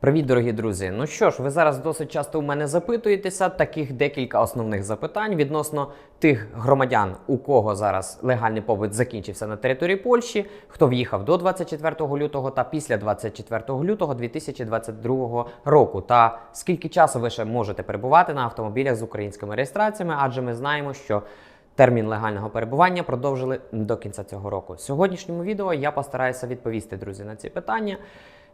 Привіт, дорогі друзі! Ну що ж, ви зараз досить часто у мене запитуєтеся. Таких декілька основних запитань відносно тих громадян, у кого зараз легальний побит закінчився на території Польщі, хто в'їхав до 24 лютого та після 24 лютого 2022 року. Та скільки часу ви ще можете перебувати на автомобілях з українськими реєстраціями, адже ми знаємо, що Термін легального перебування продовжили до кінця цього року. В сьогоднішньому відео я постараюся відповісти, друзі, на ці питання.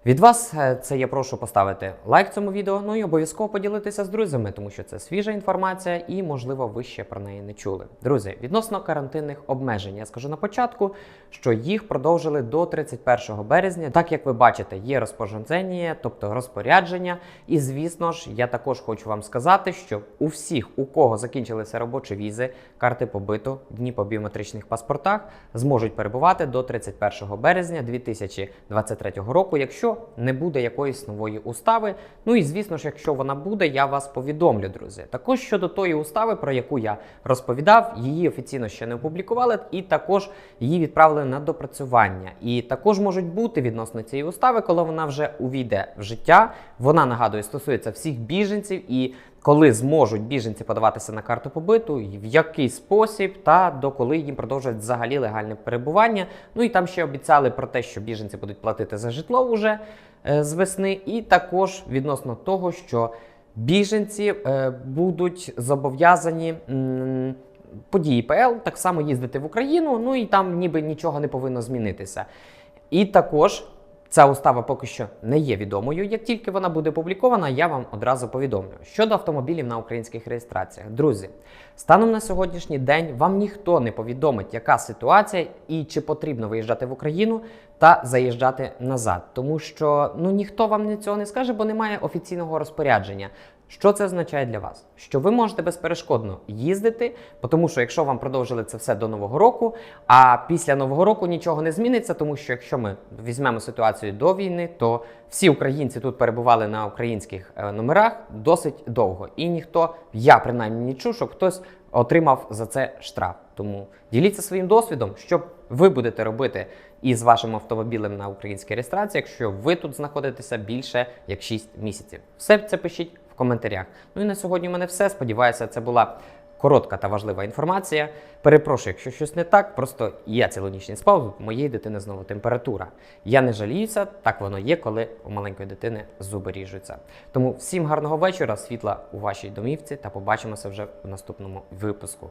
Від вас е, це я прошу поставити лайк цьому відео, ну і обов'язково поділитися з друзями, тому що це свіжа інформація і, можливо, ви ще про неї не чули. Друзі, відносно карантинних обмежень, я скажу на початку, що їх продовжили до 31 березня. Так як ви бачите, є розпорядження, тобто розпорядження. І звісно ж, я також хочу вам сказати, що у всіх, у кого закінчилися робочі візи, карти побиту, дні по біометричних паспортах, зможуть перебувати до 31 березня 2023 року, якщо не буде якоїсь нової устави. Ну і звісно ж, якщо вона буде, я вас повідомлю, друзі. Також щодо тої устави, про яку я розповідав, її офіційно ще не опублікували, і також її відправили на допрацювання. І також можуть бути відносно цієї устави, коли вона вже увійде в життя. Вона нагадую, стосується всіх біженців і. Коли зможуть біженці подаватися на карту побиту, в який спосіб, та до коли їм продовжать взагалі легальне перебування. Ну і там ще обіцяли про те, що біженці будуть платити за житло вже е, з весни, і також відносно того, що біженці е, будуть зобов'язані. Події ПЛ так само їздити в Україну, ну і там ніби нічого не повинно змінитися. І також Ця устава поки що не є відомою. Як тільки вона буде опублікована, я вам одразу повідомлю. Щодо автомобілів на українських реєстраціях, друзі, станом на сьогоднішній день вам ніхто не повідомить, яка ситуація і чи потрібно виїжджати в Україну та заїжджати назад, тому що ну ніхто вам цього не скаже, бо немає офіційного розпорядження. Що це означає для вас? Що ви можете безперешкодно їздити, тому що якщо вам продовжили це все до нового року, а після нового року нічого не зміниться, тому що якщо ми візьмемо ситуацію до війни, то всі українці тут перебували на українських е, номерах досить довго, і ніхто, я принаймні не чув, щоб хтось отримав за це штраф. Тому діліться своїм досвідом, що ви будете робити із вашим автомобілем на українській реєстрації, якщо ви тут знаходитеся більше як 6 місяців. Все це пишіть коментарях. Ну і на сьогодні у мене все. Сподіваюся, це була коротка та важлива інформація. Перепрошую, якщо щось не так, просто я цілу ніч спав, у моєї дитини знову температура. Я не жаліюся, так воно є, коли у маленької дитини зуби ріжуться. Тому всім гарного вечора, світла у вашій домівці та побачимося вже в наступному випуску.